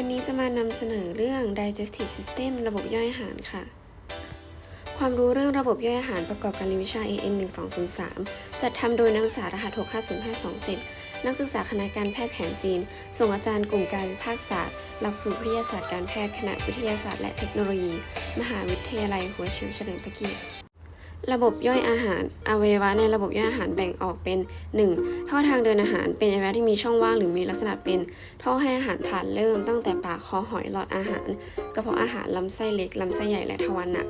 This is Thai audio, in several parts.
วันนี้จะมานำเสนอเรื่อง digestive system ระบบย่อยอาหารค่ะ ความรู้เรื่องระบบย่อยอาหารประกอบการเรียนวิชา AN 1203 จัดทำโดยนักศึกษารหัส 650527 นักศึกษาคณะการแพทย์แผนจีน ส่งอาจารย์กลุ่มการวิภาคศาสตร์ หลักสูตรวิทยาศาสตร์การแพทย์ คณะวิทยาศาสตร์และเทคโนโลยี มหาวิทยาลัยหัวเฉียวเฉลิมพระเกียรติ ระบบย่อยอาหารอวัยวะในระบบย่อยอาหารแบ่งออกเป็น 1. ท่อทางเดินอาหารเป็นอวัยวะที่มีช่องว่างหรือมีลักษณะเป็น ท่อให้อาหารผ่านเริ่มตั้งแต่ปากคอหอยหลอดอาหาร กระเพาะอาหารลำไส้เล็กลำไส้ใหญ่และทวารหนัก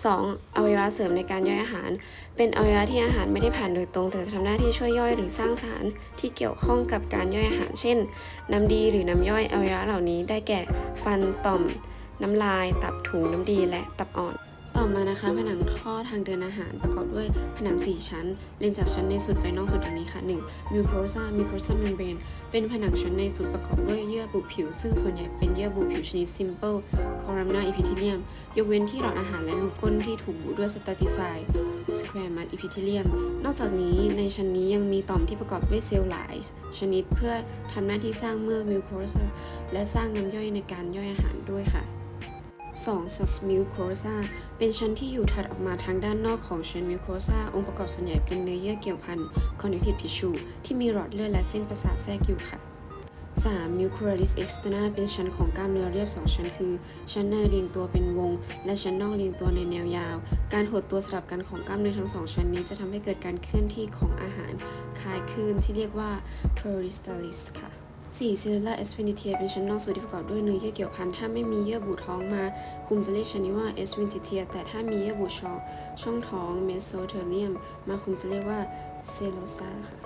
2. อวัยวะเสริมในการย่อยอาหาร เป็นอวัยวะที่อาหารไม่ได้ผ่านโดยตรง แต่จะทำหน้าที่ช่วยย่อยหรือสร้างสารที่เกี่ยวข้องกับการย่อยอาหาร เช่น น้ำดีหรือน้ำย่อยอวัยวะเหล่านี้ได้แก่ ฟันต่อม น้ำลาย ตับถุงน้ำดีและตับอ่อน ต่อมานะคะผนังท่อทางเดินอาหารประกอบด้วยผนัง 4 ชั้น เรียงจากชั้นในสุดไปนอกสุดดังนี้ค่ะ 1. mucosa mucosa membrane เป็นผนังชั้นในสุดประกอบด้วยเยื่อบุผิว ซึ่งส่วนใหญ่เป็นเยื่อบุผิวชนิด simple columnar epithelium ยกเว้นที่หลอดอาหารและรูก้นที่ถูกบุด้วย stratified squamous epithelium นอกจากนี้ในชั้นนี้ยังมีต่อมที่ประกอบด้วยเซลล์หลายชนิดเพื่อทำหน้าที่สร้างเมื่อ mucosa และสร้างน้ำย่อยในการย่อยอาหารด้วยค่ะ 2. sus mucosa เป็นชั้นที่อยู่ถัดออกมาทางด้านนอกของชั้น mucosa องค์ประกอบส่วนใหญ่เป็นเนื้อเยื่อเกี่ยวพัน connective tissue ที่มีหลอดเลือดและเส้นประสาทแทรกอยู่ค่ะ 3. mucuralis externa เป็นชั้นของกล้ามเนื้อเรียบ 2 ชั้นคือ ชั้นในเรียงตัวเป็นวง และชั้นนอกเรียงตัวในแนวยาว การหดตัวสลับกันของกล้ามเนื้อทั้งสองชั้นนี้จะทำให้เกิดการเคลื่อนที่ของอาหารคลายคลื่นที่เรียกว่า peristalsis ค่ะ 4. cellular sphincter เป็นชั้นนอกสุดที่ประกอบด้วยเนื้อเยื่อเกี่ยวพันถ้าไม่มีเยื่อบุท้องมา คุมจะเรียกชนนี้ว่า sphincter แต่ถ้ามีเยื่อบุช่องช่องท้อง mesothelium มาคุมจะเรียกว่า selosa ค่ะ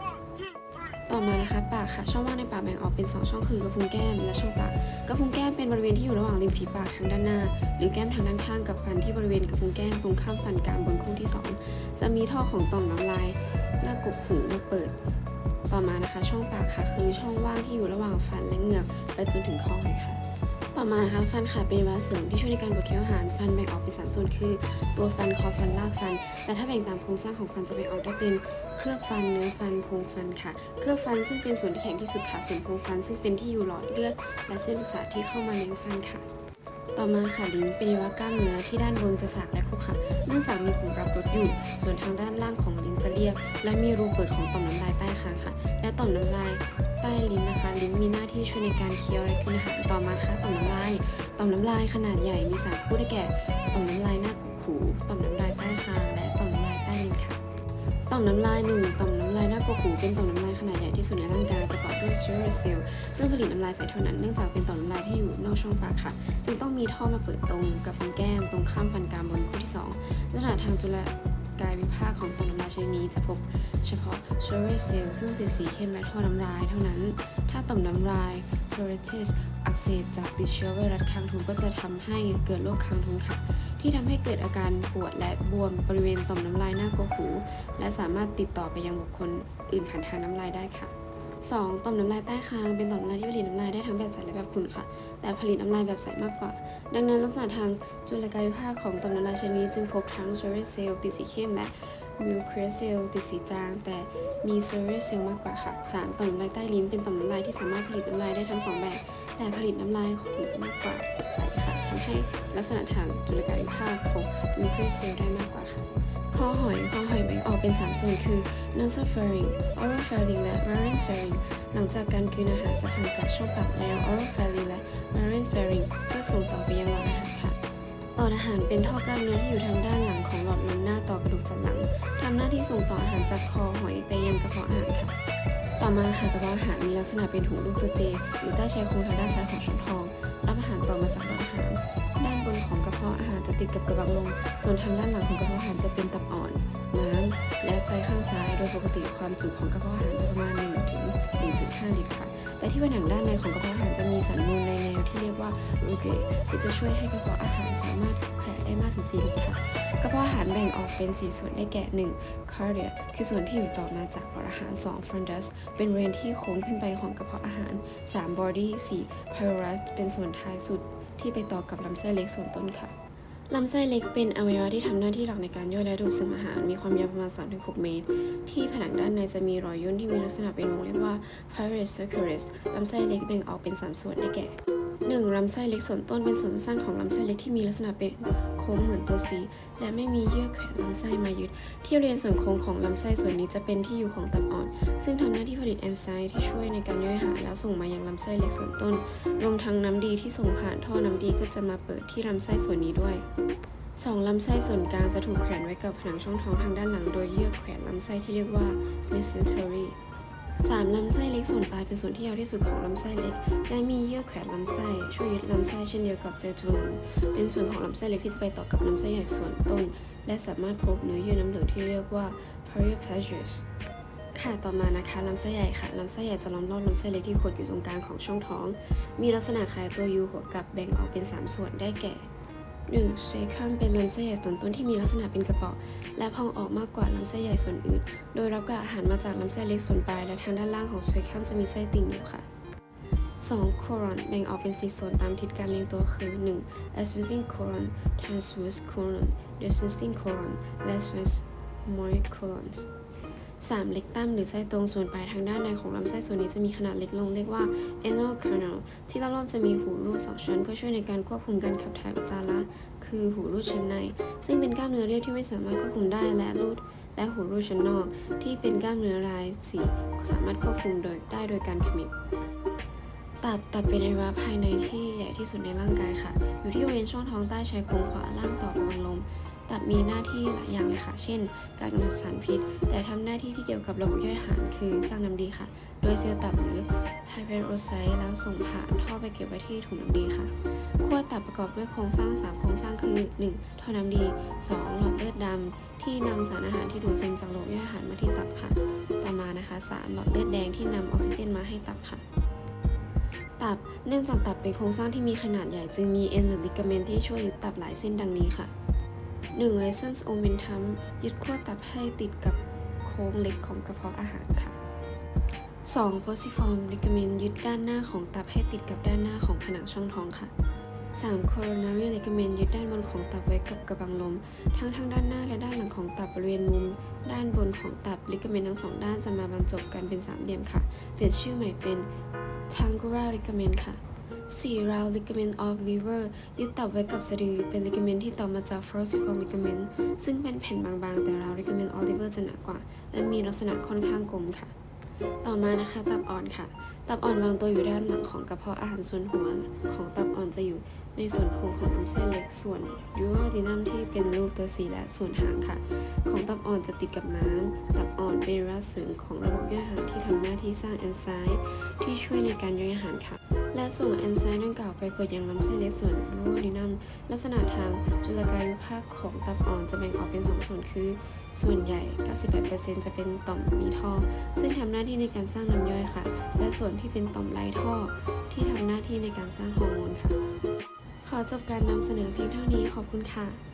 ต่อมานะคะปากค่ะ ช่องว่างในปากแบ่งออกเป็น 2 ช่องคือกระพุ้งแก้มและช่องปาก กระพุ้งแก้มเป็นบริเวณที่อยู่ระหว่างริมฝีปากทางด้านหน้า หรือแก้มทางด้านข้างกับฟันที่บริเวณกระพุ้งแก้มตรงข้ามฟันกรามบนคู่ที่ 2 จะมีท่อของต่อมน้ำลายหน้ากกหูมาเปิด ต่อมานะคะ ช่องปากค่ะคือช่องว่างที่อยู่ระหว่างฟันและเหงือกไปจนถึงคอหอยค่ะ ต่อมานะคะฟันค่ะเป็นวัยวะเสริมที่ช่วยในการบดเคี้ยวอาหารฟันแบ่งออกเป็นสามส่วนคือ ตัวฟันคอฟันรากฟันแต่ถ้าแบ่งตามโครงสร้างของฟันจะแบ่งออกได้เป็นเคลือบฟันเนื้อฟันโพรงฟันค่ะ เคลือบฟันซึ่งเป็นส่วนที่แข็งที่สุดค่ะส่วนโพรงฟันซึ่งเป็นที่อยู่หลอดเลือดและเส้นประสาทที่เข้ามาเลี้ยงฟันค่ะ ต่อมาค่ะลิ้นเป็นอวัยวะกล้ามเนื้อที่ด้านบนจะสากและคุกค่ะเนื่องจากมีผงรับรสอยู่ ส่วนทางด้านล่างของลิ้นจะเรียบ และมีรูเปิดของต่อมน้ำลายใต้คางค่ะ และต่อมน้ำลายใต้ลิ้นนะคะ ลิ้นมีหน้าที่ช่วยในการเคี้ยวและกินอาหารต่อมาค่ะต่อมน้ำลายต่อมน้ำลายขนาดใหญ่มีสามคู่ได้แก่ต่อมน้ำลายหน้ากุกหูต่อมน้ำลายใต้คางและต่อมน้ำลายใต้ลิ้นค่ะ ต่อมน้ำลายหนึ่งต่อม น้ำลายหน้ากกหูเป็นต่อมน้ำลายขนาดใหญ่ที่สุดในร่างกายประกอบด้วยเชื้อเซลล์ซึ่งผลิตน้ำลายใส่เท่านั้นเนื่องจากเป็นต่อมน้ำลายที่อยู่นอกช่องปากค่ะ จึงต้องมีท่อมาเปิดตรงกับฟันแก้มตรงข้ามฟันกรามบนคู่ที่2ลักษณะทางจุลกายวิภาคของต่อมน้ำลายชนิดนี้จะพบเฉพาะเชื้อเซลล์ซึ่งติดสีเข้มและท่อน้ำลายเท่านั้น ถ้าต่อมน้ำลาย pruritus อักเสบจากติดเชื้อไวรัสคางทูก็จะทำให้เกิดโรคคางทูค่ะ ที่ทำให้เกิดอาการปวดและบวมบริเวณต่อมน้ำลายหน้ากกหู และสามารถติดต่อไปยังบุคคลอื่นผ่านทางน้ำลายได้ค่ะ 2. ต่อมน้ำลายใต้คางเป็นต่อมน้ำลายที่ผลิตน้ำลายได้ทั้งแบบใสและแบบขุ่นค่ะ แต่ผลิตน้ำลายแบบใสมากกว่า ดังนั้นลักษณะทางจุลกายวิภาคของต่อมน้ำลายชนิดนี้จึงพบทั้ง s e r o s cell ติดสีเข้มและ mucous cell ติดสีจาง แต่มี s e r o s cell มากกว่าค่ะ 3. ต่อมน้ำลายใต้ลิ้นเป็นต่อมน้ำลายที่สามารถผลิตน้ำลายได้ทั้งสองแบบ แต่ผลิตน้ำลายขุ่นมากกว่าใสค่ะ ให้ลักษณะทางจุลกายวิภาคของ mucous cell ได้มากกว่าค่ะคอหอยคอหอยแบ่งออกเป็น 3 ส่วนคือ nasopharynx oropharynx และ larynxpharynx หลังจากการกลืนอาหารจะผ่านจากช่องปากแล้ว oropharynx และ larynxpharynx เพื่อส่งต่อไปยังหลอดอาหารค่ะหลอดอาหารเป็นท่อกล้ามเนื้อที่อยู่ทางด้านหลังของหลอดลมหน้าต่อกระดูกสันหลังทำหน้าที่ส่งต่ออาหารจากคอหอยไปยังกระเพาะอาหารค่ะ ต่อมาค่ะกระเพาะอาหารมีลักษณะเป็นถุงลูกตัวเจ อยู่ใต้ชายโครงทางด้านซ้ายของช่องท้อง รับอาหารต่อมาจากหลอดอาหาร ด้านบนของกระเพาะอาหารจะติดกับกระบังลม ส่วนทางด้านหลังของกระเพาะอาหารจะเป็นตับอ่อน ม้าม และไตข้างซ้าย โดยปกติความจุของกระเพาะอาหารจะประมาณ 1.5 ลิตรค่ะ แต่ที่ผนังด้านในของกระเพาะอาหารจะมีสันนูนในแนวที่เรียกว่ารูเกตที่จะช่วยให้กระเพาะอาหารสามารถขยายได้มากถึง 4 ลิตรค่ะ กระเพาะอาหารแบ่งออกเป็น 4 ส่วนได้แก่ 1. cardia คือส่วนที่อยู่ต่อมาจากหลอดอาหาร 2. fundus เป็นบริเวณที่โค้งขึ้นไปของกระเพาะอาหาร 3. body 4. pylorus เป็นส่วนท้ายสุดที่ไปต่อกับลำไส้เล็กส่วนต้นค่ะ ลำไส้เล็กเป็นอวัยวะที่ทำหน้าที่หลักในการย่อยและดูดซึมอาหาร มีความยาวประมาณ 3-6 เมตร ที่ผนังด้านในจะมีรอยย่นที่มีลักษณะเป็นวงเรียกว่า pylorus circularis ลำไส้เล็กแบ่งออกเป็น 3 ส่วนได้แก่ 1. ลำไส้เล็กส่วนต้นเป็นส่วนสั้นของลำไส้เล็กที่มีลักษณะเป็น โค้งเหมือนตัว C และไม่มีเยื่อแขวนลำไส้มายึด ที่เรียนส่วนโค้งของลำไส้ส่วนนี้จะเป็นที่อยู่ของตับอ่อน ซึ่งทำหน้าที่ผลิตแอนไซม์ที่ช่วยในการย่อยอาหารแล้วส่งมายังลำไส้เล็กส่วนต้น รวมทั้งน้ำดีที่ส่งผ่านท่อน้ำดีก็จะมาเปิดที่ลำไส้ส่วนนี้ด้วยสองลำไส้ส่วนกลางจะถูกแขวนไว้กับผนังช่องท้องทางด้านหลัง โดยเยื่อแขวนลำไส้ที่เรียกว่า mesentery สามลำไส้เล็กส่วนปลายเป็นส่วนที่ยาวที่สุดของลำไส้เล็ก และมีเยื่อแขวนลำไส้ช่วยยึดลำไส้เช่นเดียวกับเจจูลัมเป็นส่วนของลำไส้เล็กที่จะไปต่อกับลำไส้ใหญ่ส่วนต้น และสามารถพบเนื้อเยื่อน้ำเหลืองที่เรียกว่า peripagus ค่ะต่อมานะคะลำไส้ใหญ่ค่ะลำไส้ใหญ่จะล้อมรอบลำไส้เล็กที่ขดอยู่ตรงกลางของช่องท้อง มีลักษณะคล้ายตัวยูหัวกลับแบ่งออกเป็น 3 ส่วนได้แก่ 1. เซคัมเป็นลำไส้ใหญ่ส่วนต้นที่มีลักษณะเป็นกระเป๋อและพองออกมากกว่าลำไส้ใหญ่ส่วนอื่น โดยรับกับอาหารมาจากลำไส้เล็กส่วนปลายและทางด้านล่างของเซคัมจะมีไส้ติ่งอยู่ค่ะ 2. โครอนแบ่งออกเป็น 4 ส่วนตามทิศการเรียงตัวคือ 1. ascending colon transverse colon descending colon และ moid colons 3. เล็กตั้มหรือไส้ตรงส่วนปลายทางด้านในของลำไส้ส่วนนี้จะมีขนาดเล็กลงเรียกว่า anal canal ที่รอบๆจะมีหูรูดสองชั้น เพื่อช่วยในการควบคุมการขับถ่ายอุจจาระคือหูรูดชั้นใน ซึ่งเป็นกล้ามเนื้อเรียบที่ไม่สามารถควบคุมได้และรูดและหูรูดชั้นนอก ที่เป็นกล้ามเนื้อรายสีสามารถควบคุมโดยได้โดยการขมิบตับตับเป็นอวัยวะภายในที่ใหญ่ที่สุดในร่างกายค่ะ อยู่ที่บริเวณช่องท้องใต้ชายโครงขวาล่างต่อกระบังลม ตับมีหน้าที่หลายอย่างเลยค่ะ เช่น การกำจัดสารพิษ แต่ทำหน้าที่ที่เกี่ยวกับระบบย่อยอาหารคือสร้างน้ำดีค่ะ โดยเซลล์ตับหรือไฮเปโรไซต์แล้วส่งผ่านท่อไปเก็บไว้ที่ถุงน้ำดีค่ะขั้วตับประกอบด้วยโครงสร้าง 3 โครงสร้างคือ 1. ท่อน้ำดี 2. หลอดเลือดดำที่นำสารอาหารที่ดูดซึมจากระบบย่อยอาหารมาที่ตับค่ะ ต่อมานะคะ 3. หลอดเลือดแดงที่นำออกซิเจนมาให้ตับค่ะตับเนื่องจากตับเป็นโครงสร้างที่มีขนาดใหญ่จึงมีเอ็นหรือลิกาเมนที่ช่วยยึดตับหลายเส้นดังนี้ค่ะ 1. license omentum ยึดขั้วตับให้ติดกับโค้งเล็กของกระเพาะอาหารค่ะ 2. falciform ligament ยึดด้านหน้าของตับให้ติดกับด้านหน้าของผนังช่องท้องค่ะ 3. coronary ligament ยึดด้านบนของตับไว้กับกระบังลม ทั้งทางด้านหน้าและด้านหลังของตับบริเวณมุม ด้านบนของตับ ligament ทั้งสองด้านจะมาบรรจบกันเป็นสามเหลี่ยมค่ะ เปลี่ยนชื่อใหม่เป็น tangular ligament ค่ะ 4. round ligament of liver ยึดตับไว้กับสะดือ เป็น ligament ที่ต่อมาจาก falciform ligament ซึ่งเป็นแผ่นบางๆ แต่ round ligament of liver จะหนากว่า และมีลักษณะค่อนข้างกลมค่ะ ต่อมานะคะ ตับอ่อนค่ะ ตับอ่อนวางตัวอยู่ด้านหลังของกระเพาะอาหารส่วนหัวของตับอ่อนจะอยู่ในส่วนโค้งของลำไส้เล็กส่วนยูโรดินัมที่เป็นรูปตัวสีและส่วนหางค่ะ ของตับอ่อนจะติดกับม้าม ตับอ่อนเป็นรัสเสริมของระบบย่อยอาหารที่ทำหน้าที่สร้างแอนไซม์ที่ช่วยในการย่อยอาหารค่ะ และส่งแอนไซม์ดังกล่าวไปเปิดยังลำไส้เล็กส่วนยูโรดินัมลักษณะทางจุลกายวิภาคของตับอ่อนจะแบ่งออกเป็นสองส่วนคือ ส่วนใหญ่ 98%จะเป็นต่อมมีท่อ ซึ่งทำหน้าที่ในการสร้างน้ำย่อยค่ะ และส่วนที่เป็นต่อมไร้ท่อ ที่ทำหน้าที่ในการสร้างฮอร์โมนค่ะ ขอจบการนำเสนอเพียงเท่านี้ขอบคุณค่ะ